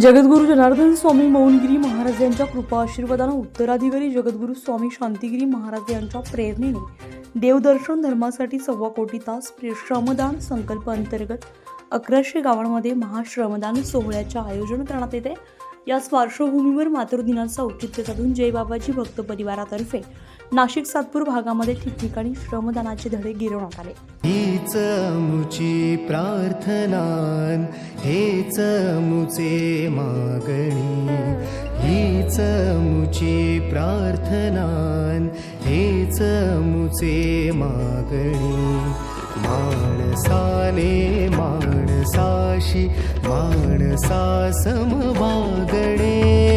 जगद्गुरू जनार्दन स्वामी मौनगिरी महाराज यांच्या कृपा आशीर्वादानं उत्तराधिकारी जगद्गुरू स्वामी शांतिगिरी महाराज यांच्या प्रेरणेने देवदर्शन धर्मासाठी सव्वा कोटी तास श्रमदान संकल्प अंतर्गत अकराशे गावांमध्ये महाश्रमदान सोहळ्याचे आयोजन करण्यात येते. याच पार्श्वभूमीवर मातृदिनाचं औचित्य साधून जय बाबाजी भक्त परिवारातर्फे नाशिक सातपूर भागामध्ये ठिकठिकाणी श्रमदानाचे धडे गिरवण्यात आले. हीच मुची प्रार्थनान हेच मुचे मागणी. हीच मुची प्रार्थनान हेच मुचे मागणी. माणसाने माणसाशी माणसा समवागणे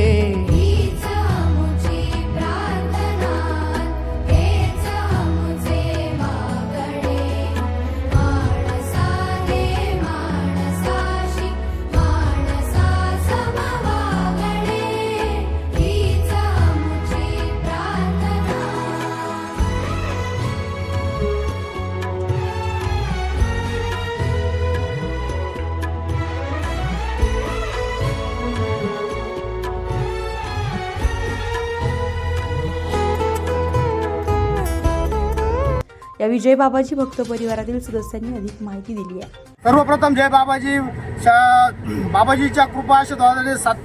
या विजय बाबाजी भक्त परिवारातील सदस्यांनी अधिक माहिती दिली आहे. सर्वप्रथम जय बाबाजी. शा- बाबाजीच्या कृपा आशीर्वादाने सात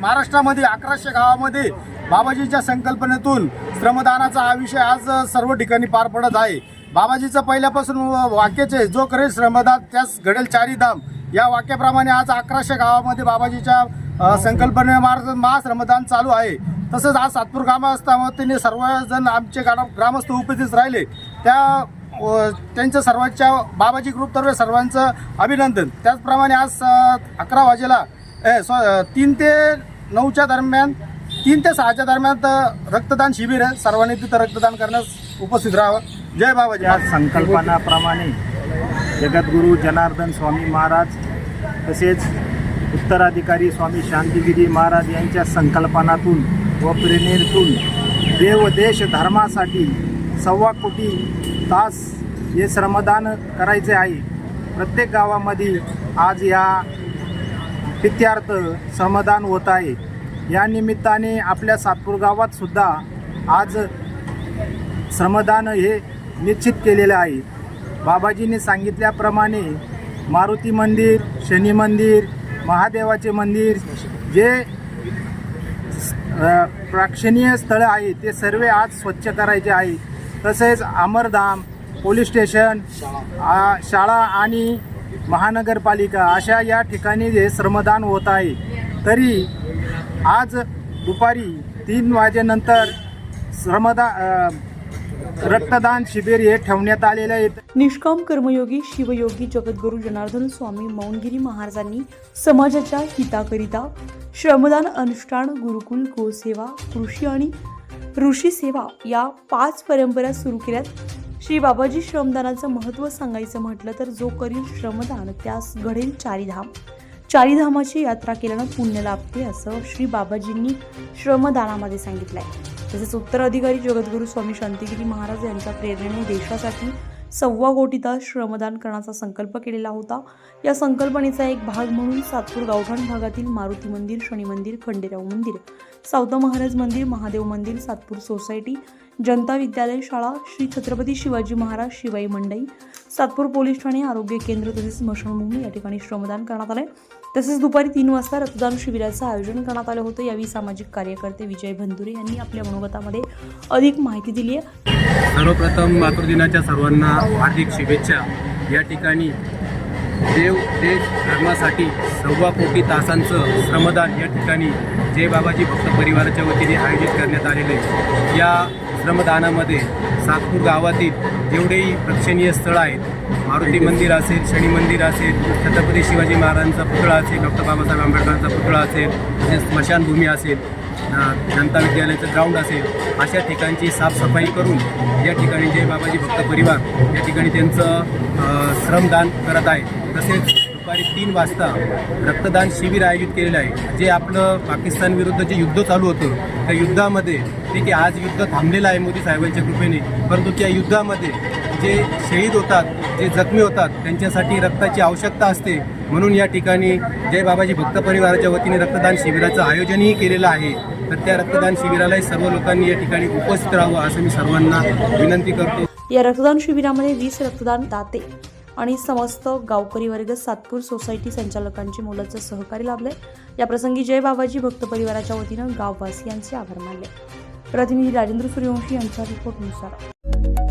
महाराष्ट्रामध्ये अकराशे गावामध्ये बाबाजीच्या संकल्पनेतून श्रमदानाचा हा विषय आज सर्व ठिकाणी पार पडत आहे. बाबाजीचं पहिल्यापासून वाक्याचे जो करेल श्रमदान त्यास घडेल चारी धाम. या वाक्याप्रमाणे आज अकराशे गावामध्ये बाबाजीच्या संकल्पने मार्ग महाश्रमदान चालू आहे. तसंच आज सातपूर ग्रामस्थामध्ये सर्वजण आमचे ग्राम ग्रामस्थ उपस्थित राहिले. त्या त्यांचं त्यांच्या सर्वांच्या बाबाजी ग्रुपतर्फे सर्वांचं अभिनंदन. त्याचप्रमाणे आज अकरा वाजेला ए, सॉ तीन ते नऊच्या दरम्यान तीन ते सहाच्या दरम्यान रक्तदान शिबिर आहे. सर्वांनी तिथं रक्तदान करण्यास उपस्थित राहावं. जय बाबाजी. आज संकल्पनाप्रमाणे जगद्गुरू जनार्दन स्वामी महाराज तसेच उत्तराधिकारी स्वामी शांतिगिरी महाराज यांच्या संकल्पनातून व प्रेरणेतून देव देश धर्मासाठी सव्वा कोटी तास हे श्रमदान करायचे आहे. प्रत्येक गावामध्ये आज या प्रित्यार्थ श्रमदान होत आहे. या निमित्ताने आपल्या सातपूर गावात सुद्धा आज श्रमदान हे निश्चित केलेलं आहे. बाबाजीने सांगितल्याप्रमाणे मारुती मंदिर शनी मंदिर महादेवाचे मंदिर जे प्रेक्षणीय स्थळं आहे ते सर्व आज स्वच्छ करायचे आहे. तसेच अमरधाम पोलीस स्टेशन शाळा आणि महानगरपालिका अशा या ठिकाणी हे श्रमदान होत आहे. तरी आज दुपारी तीन वाजेनंतर श्रमदा रक्तदान शिबिर हे ठेवण्यात आलेलं आहे निष्काम कर्मयोगी शिवयोगी जगद्गुरू जनार्दन स्वामी मौनगिरी महाराजांनी समाजाच्या हिताकरिता श्रमदान अनुष्ठान गुरुकुल गोसेवा कृषी आणि ऋषी सेवा या पाच परंपरा सुरू केल्यात. श्री बाबाजी श्रमदानाचं महत्त्व सांगायचं म्हटलं तर जो करील श्रमदान त्यास घडेल चारीधाम. चारीधामाची यात्रा केल्यानं पुण्य लाभते असं श्री बाबाजींनी श्रमदानामध्ये सांगितलं आहे तसेच उत्तराधिकारी जगद्गुरू स्वामी शांतिगिरी महाराज यांच्या प्रेरणेने देशासाठी सव्वा कोटी तास श्रमदान करण्याचा संकल्प केलेला होता. या संकल्पनेचा एक भाग म्हणून सातपूर गावठाण भागातील मारुती मंदिर शनी मंदिर खंडेराव मंदिर सावता महाराज मंदिर महादेव मंदिर सातपूर सोसायटी जनता विद्यालय शाळा श्री छत्रपती शिवाजी महाराज शिवाई मंडई सातपूर पोलीस ठाणे आरोग्य केंद्र तसेच स्मशानभूमी या ठिकाणी श्रमदान करण्यात आलंय तसेच दुपारी तीन वाजता रक्तदान शिबिराचं आयोजन करण्यात आलं होतं. यावेळी सामाजिक कार्यकर्ते विजय भंदुरे यांनी आपल्या मनोगतामध्ये अधिक माहिती दिली आहे. सर्वप्रथम मातृदिनाच्या सर्वांना हार्दिक शुभेच्छा. या ठिकाणी देव देश धर्मासाठी सव्वा कोटी तासांचं श्रमदान या ठिकाणी जय बाबाजी भक्त परिवाराच्या वतीने आयोजित करण्यात आलेलं या श्रमदानामध्ये सातपूर गावातील जेवढेही प्रेक्षणीय स्थळं आहेत मारुती मंदिर असेल शनी मंदिर असेल छत्रपती शिवाजी महाराजांचा पुतळा असेल डॉक्टर बाबासाहेब आंबेडकरांचा पुतळा असेल तसेच स्मशानभूमी असेल जनता विद्यालयाचं ग्राउंड असेल अशा ठिकाणची साफसफाई करून या ठिकाणी जय बाबाजी भक्त परिवार या ठिकाणी त्यांचं श्रमदान करत आहे तसेच दुपारी तीन वाजता रक्तदान शिबिर आयोजित केलेलं आहे. जे आपलं पाकिस्तान विरुद्ध जे युद्ध चालू होतं त्या युद्धामध्ये ठीक आहे आज युद्ध थांबलेलं आहे मोदी साहेबांच्या कृपेने परंतु त्या युद्धामध्ये जे शहीद होतात जे जखमी होतात त्यांच्यासाठी रक्ताची आवश्यकता असते. म्हणून या ठिकाणी जय बाबाजी भक्त परिवाराच्या वतीने रक्तदान शिबिराचं आयोजनही केलेलं आहे. तर त्या रक्तदान शिबिरालाही सर्व लोकांनी या ठिकाणी उपस्थित राहावं असं मी सर्वांना विनंती करतो. या रक्तदान शिबिरामध्ये वीस रक्तदान दाते. आणि समस्त गावकरी वर्ग सातपूर सोसायटी संचालकांचे मोलाचं सहकार्य लाभले याप्रसंगी जय बाबाजी भक्त परिवाराच्या वतीनं गाववासियांचे आभार मानले. प्रतिनिधी राजेंद्र सूर्यवंशी यांच्या रिपोर्टनुसार